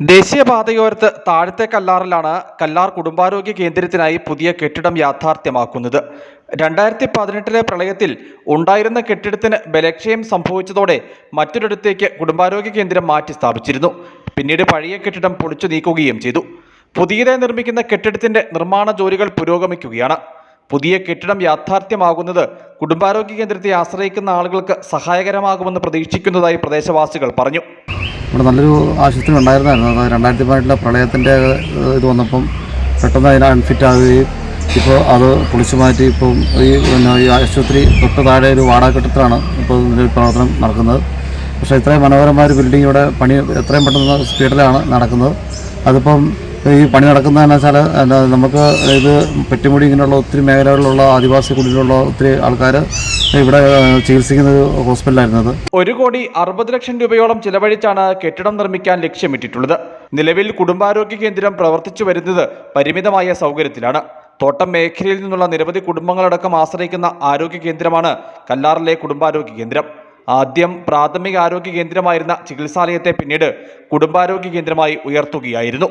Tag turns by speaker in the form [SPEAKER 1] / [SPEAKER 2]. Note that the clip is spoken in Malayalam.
[SPEAKER 1] ദേശീയപാതയോരത്ത് താഴത്തെ കല്ലാറിലാണ് കല്ലാർ കുടുംബാരോഗ്യ കേന്ദ്രത്തിനായി പുതിയ കെട്ടിടം യാഥാർത്ഥ്യമാക്കുന്നത്. രണ്ടായിരത്തി പതിനെട്ടിലെ പ്രളയത്തിൽ ഉണ്ടായിരുന്ന കെട്ടിടത്തിന് ബലക്ഷയം സംഭവിച്ചതോടെ മറ്റൊരിടത്തേക്ക് കുടുംബാരോഗ്യ കേന്ദ്രം മാറ്റി സ്ഥാപിച്ചിരുന്നു. പിന്നീട് പഴയ കെട്ടിടം പൊളിച്ചു നീക്കുകയും ചെയ്തു. പുതിയതായി നിർമ്മിക്കുന്ന കെട്ടിടത്തിന്റെ നിർമ്മാണ ജോലികൾ പുരോഗമിക്കുകയാണ്. പുതിയ കെട്ടിടം യാഥാർത്ഥ്യമാകുന്നത് കുടുംബാരോഗ്യ കേന്ദ്രത്തെ ആശ്രയിക്കുന്ന ആളുകൾക്ക് സഹായകരമാകുമെന്ന് പ്രതീക്ഷിക്കുന്നതായി പ്രദേശവാസികൾ പറഞ്ഞു.
[SPEAKER 2] ഇവിടെ നല്ലൊരു ആശുപത്രി ഉണ്ടായിരുന്നായിരുന്നു. അത് രണ്ടായിരത്തി പതിനെട്ടിലെ പ്രളയത്തിന്റെ ഇത് വന്നപ്പം പെട്ടെന്ന് അതിന് അൺഫിറ്റ് ആവുകയും ഇപ്പോൾ അത് പൊളിച്ചു മാറ്റി ഇപ്പം ഈ പിന്നെ ഈ ആശുപത്രി തൊട്ട് താഴെ ഒരു വാടക കെട്ടിടത്തിലാണ് ഇപ്പോൾ ഇതിന്റെ പ്രവർത്തനം നടക്കുന്നത്. പക്ഷേ ഇത്രയും മനോഹരമായ ഒരു ബിൽഡിംഗ് ഇവിടെ പണി എത്രയും പെട്ടെന്ന് സ്പീഡിലാണ് നടക്കുന്നത്. അതിപ്പം ഈ പണി നടക്കുന്നതെന്ന് വെച്ചാൽ നമുക്ക് ഇത് പെട്ടിമുടി ഇങ്ങനെയുള്ള ഒത്തിരി മേഖലകളിലുള്ള ആദിവാസി കുടിയിലുള്ള ഒത്തിരി ആൾക്കാർ ഇവിടെ ചികിത്സിക്കുന്ന ഒരു ഹോസ്പിറ്റലായിരുന്നത്
[SPEAKER 1] ഒരു കോടി അറുപത് ലക്ഷം രൂപയോളം ചിലവഴിച്ചാണ് കെട്ടിടം നിർമ്മിക്കാൻ ലക്ഷ്യമിട്ടിട്ടുള്ളത്. നിലവിൽ കുടുംബാരോഗ്യ കേന്ദ്രം പ്രവർത്തിച്ചു വരുന്നത് പരിമിതമായ സൗകര്യത്തിലാണ്. തോട്ടം മേഖലയിൽ നിന്നുള്ള നിരവധി കുടുംബങ്ങളടക്കം ആശ്രയിക്കുന്ന ആരോഗ്യ കേന്ദ്രമാണ് കല്ലാറിലെ കുടുംബാരോഗ്യ കേന്ദ്രം. ആദ്യം പ്രാഥമിക ആരോഗ്യ കേന്ദ്രമായിരുന്ന ചികിത്സാലയത്തെ പിന്നീട് കുടുംബാരോഗ്യ കേന്ദ്രമായി ഉയർത്തുകയായിരുന്നു.